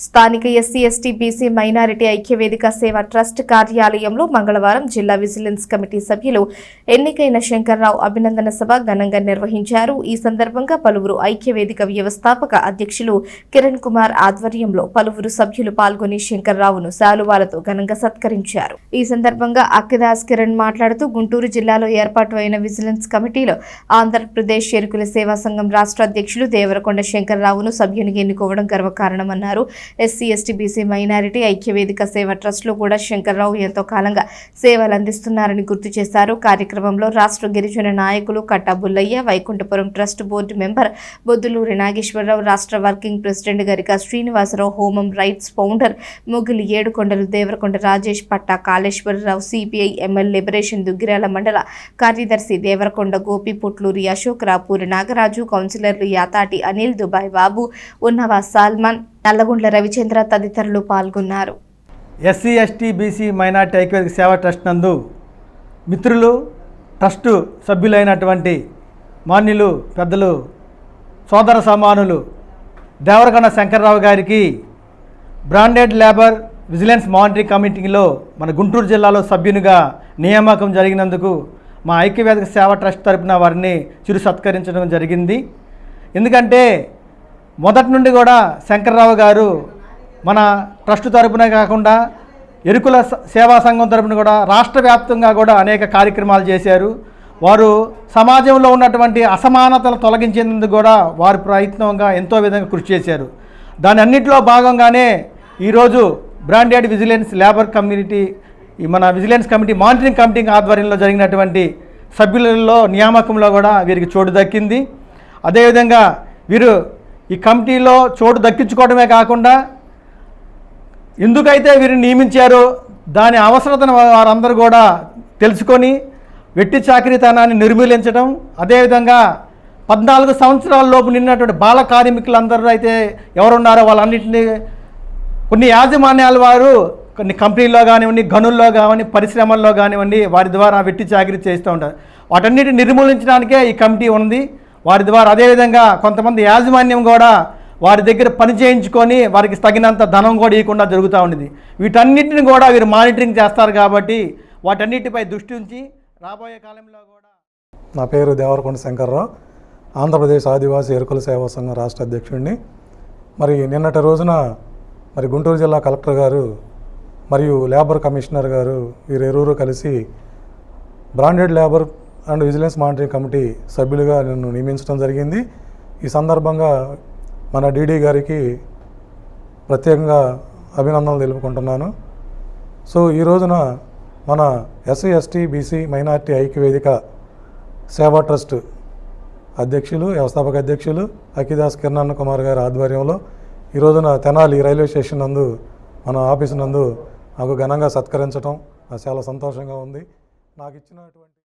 స్థానిక SC ST BC minority ఐక్యవేదిక సేవ ట్రస్ట్ కార్యాలయంలో మంగళవారం జిల్లా విజిలెన్స్ కమిటీ సభ్యులు ఎన్నికైన శంకర్రావు అభినందన సభ ఘనంగా నిర్వహించారు. ఈ సందర్భంగా పలువురు ఐక్యవేదిక వ్యవస్థాపక అధ్యక్షులు కిరణ్ కుమార్ ఆధ్వర్యంలో పలువురు సభ్యులు పాల్గొని శంకర్రావును శాలువాలతో ఘనంగా సత్కరించారు. ఈ సందర్భంగా అక్కిదాస్ కిరణ్ మాట్లాడుతూ గుంటూరు జిల్లాలో ఏర్పాటు అయిన విజిలెన్స్ కమిటీలో ఆంధ్రప్రదేశ్ ఎరుకుల సేవా సంఘం రాష్ట్ర అధ్యక్షులు దేవరకొండ శంకర్రావును సభ్యునిగా ఎన్నుకోవడం గర్వకారణమన్నారు. ఎస్సీ ఎస్టీ బీసీ మైనారిటీ ఐక్యవేదిక సేవ ట్రస్ట్లో కూడా శంకర్రావు ఎంతో కాలంగా సేవలు అందిస్తున్నారని గుర్తు చేశారు. కార్యక్రమంలో రాష్ట్ర గిరిజన నాయకులు Kattabullaiah Vaikunthapuram trust board member Boddulury Nageswararao రాష్ట్ర working president Garika Srinivasarao human rights founder Mugili Yedukondalu Devarakonda Rajesh Patta Kaleswararao CPI ML liberation Duggirala మండల కార్యదర్శి దేవరకొండ గోపి పుట్లూరి అశోక్ రాపూరి నాగరాజు కౌన్సిలర్లు యాతాటి అనిల్ దుబాయ్ బాబు ఉన్నవా సాల్మాన్ నల్లగుండ్ల రవిచంద్ర తదితరులు పాల్గొన్నారు. ఎస్సీ ఎస్టీ బీసీ మైనార్టీ ఐక్యవేదిక సేవా ట్రస్ట్ నందు మిత్రులు ట్రస్టు సభ్యులైనటువంటి మాన్యులు పెద్దలు సోదర సమానులు దేవరకొండ శంకర్రావు గారికి బ్రాండెడ్ లేబర్ విజిలెన్స్ మానిటరింగ్ కమిటీలో మన గుంటూరు జిల్లాలో సభ్యునిగా నియామకం జరిగినందుకు మా ఐక్యవేదిక సేవా ట్రస్ట్ తరపున వారిని చిరు సత్కరించడం జరిగింది. ఎందుకంటే మొదటి నుండి కూడా శంకర్రావు గారు మన ట్రస్ట్ తరపునే కాకుండా ఎరుకుల సేవా సంఘం తరపున కూడా రాష్ట్ర వ్యాప్తంగా కూడా అనేక కార్యక్రమాలు చేశారు. వారు సమాజంలో ఉన్నటువంటి అసమానతలు తొలగించేందుకు కూడా వారు ప్రయత్నంగా ఎంతో విధంగా కృషి చేశారు. దాని అన్నింటిలో భాగంగానే ఈరోజు బ్రాండెడ్ విజిలెన్స్ లేబర్ కమ్యూనిటీ ఈ మన విజిలెన్స్ కమిటీ మానిటరింగ్ కమిటీ ఆధ్వర్యంలో జరిగినటువంటి సభ్యులలో నియామకంలో కూడా వీరికి చోటు దక్కింది. అదేవిధంగా వీరు ఈ కమిటీలో చోటు దక్కించుకోవడమే కాకుండా ఎందుకైతే వీరిని నియమించారో దాని అవసరతను వారందరూ కూడా తెలుసుకొని వెట్టి చాకరీతనాన్ని నిర్మూలించడం అదేవిధంగా పద్నాలుగు సంవత్సరాల లోపు నిన్నటువంటి బాల కార్మికులందరూ అయితే ఎవరున్నారో వాళ్ళన్నింటినీ కొన్ని యాజమాన్యాల వారు కొన్ని కంపెనీల్లో కానివ్వండి గనుల్లో కానివ్వండి పరిశ్రమల్లో కానివ్వండి వారి ద్వారా వెట్టి చాకరీ చేస్తూ ఉంటారు. వాటన్నిటిని నిర్మూలించడానికే ఈ కమిటీ ఉంది. వారి ద్వారా అదేవిధంగా కొంతమంది యాజమాన్యం కూడా వారి దగ్గర పని చేయించుకొని వారికి తగినంత ధనం కూడా ఇవ్వకుండా జరుగుతూ ఉండేది వీటన్నిటిని కూడా వీరు మానిటరింగ్ చేస్తారు కాబట్టి వాటన్నిటిపై దృష్టి ఉంచి రాబోయే కాలంలో కూడా నా పేరు దేవరకొండ శంకర్రావు. ఆంధ్రప్రదేశ్ ఆదివాసీ ఎరుకుల సేవా సంఘం రాష్ట్ర అధ్యక్షుడిని. మరి నిన్నటి రోజున మరి గుంటూరు జిల్లా కలెక్టర్ గారు మరియు లేబర్ కమిషనర్ గారు వీరిరువురు కలిసి branded labour and vigilance monitoring committee సభ్యులుగా నన్ను నియమించడం జరిగింది. ఈ సందర్భంగా మన డీడీ గారికి ప్రత్యేకంగా అభినందనలు తెలుపుకుంటున్నాను. సో ఈ రోజున మన ఎస్సీ ఎస్టీ బీసీ మైనార్టీ ఐక్యవేదిక సేవా ట్రస్ట్ అధ్యక్షులు వ్యవస్థాపక అధ్యక్షులు అఖిదాస్ కిరణ్ కుమార్ గారి ఆధ్వర్యంలో ఈ రోజున తెనాలి రైల్వే స్టేషన్ నందు మన ఆఫీసు నందు నాకు ఘనంగా సత్కరించడం చాలా సంతోషంగా ఉంది. నాకు ఇచ్చినటువంటి